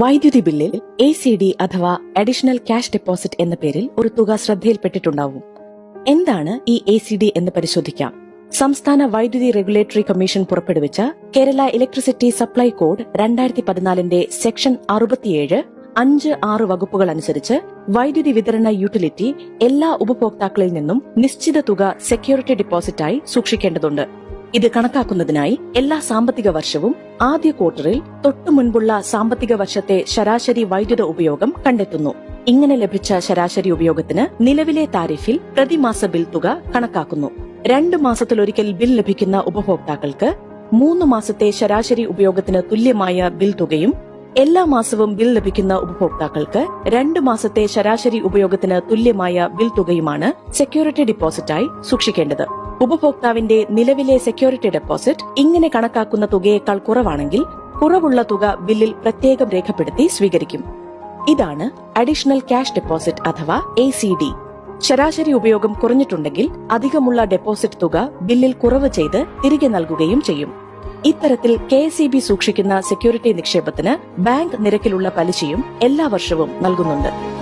വൈദ്യുതി ബില്ലിൽ A C D അഥവാ അഡീഷണൽ ക്യാഷ് ഡെപ്പോസിറ്റ് എന്ന പേരിൽ ഒരു തുക ശ്രദ്ധയിൽപ്പെട്ടിട്ടുണ്ടാവും. എന്താണ് ഈ എ സി ഡി എന്ന് പരിശോധിക്കാം. സംസ്ഥാന വൈദ്യുതി റെഗുലേറ്ററി കമ്മീഷൻ പുറപ്പെടുവിച്ച കേരള ഇലക്ട്രിസിറ്റി സപ്ലൈ കോഡ് രണ്ടായിരത്തി പതിനാലിന്റെ സെക്ഷൻ അറുപത്തിയേഴ് അഞ്ച് ആറ് വകുപ്പുകൾ അനുസരിച്ച് വൈദ്യുതി വിതരണ യൂട്ടിലിറ്റി എല്ലാ ഉപഭോക്താക്കളിൽ നിന്നും നിശ്ചിത തുക സെക്യൂരിറ്റി ഡെപ്പോസിറ്റായി സൂക്ഷിക്കേണ്ടതുണ്ട്. ഇത് കണക്കാക്കുന്നതിനായി എല്ലാ സാമ്പത്തിക വർഷവും ആദ്യ ക്വാർട്ടറിൽ തൊട്ടു മുൻപുള്ള സാമ്പത്തിക വർഷത്തെ ശരാശരി വൈദ്യുത ഉപയോഗം കണ്ടെത്തുന്നു. ഇങ്ങനെ ലഭിച്ച ശരാശരി ഉപയോഗത്തിന് നിലവിലെ താരിഫിൽ പ്രതിമാസ ബിൽ തുക കണക്കാക്കുന്നു. രണ്ട് മാസത്തിലൊരിക്കൽ ബിൽ ലഭിക്കുന്ന ഉപഭോക്താക്കൾക്ക് മൂന്ന് മാസത്തെ ശരാശരി ഉപയോഗത്തിന് തുല്യമായ ബിൽ തുകയും എല്ലാ മാസവും ബിൽ ലഭിക്കുന്ന ഉപഭോക്താക്കൾക്ക് രണ്ട് മാസത്തെ ശരാശരി ഉപയോഗത്തിന് തുല്യമായ ബിൽ തുകയുമാണ് സെക്യൂരിറ്റി ഡിപ്പോസിറ്റായി സൂക്ഷിക്കേണ്ടത്. ഉപഭോക്താവിന്റെ നിലവിലെ സെക്യൂരിറ്റി ഡെപ്പോസിറ്റ് ഇങ്ങനെ കണക്കാക്കുന്ന തുകയേക്കാൾ കുറവാണെങ്കിൽ കുറവുള്ള തുക ബില്ലിൽ പ്രത്യേകം രേഖപ്പെടുത്തി സ്വീകരിക്കും. ഇതാണ് അഡീഷണൽ ക്യാഷ് ഡെപ്പോസിറ്റ് അഥവാ എ സി ഡി ശരാശരി ഉപയോഗം കുറഞ്ഞിട്ടുണ്ടെങ്കിൽ അധികമുള്ള ഡെപ്പോസിറ്റ് തുക ബില്ലിൽ കുറവ് ചെയ്ത് തിരികെ നൽകുകയും ചെയ്യും. ഇത്തരത്തിൽ കെ ബി സൂക്ഷിക്കുന്ന സെക്യൂരിറ്റി നിക്ഷേപത്തിന് ബാങ്ക് നിരക്കിലുള്ള പലിശയും എല്ലാ വർഷവും നൽകുന്നുണ്ട്.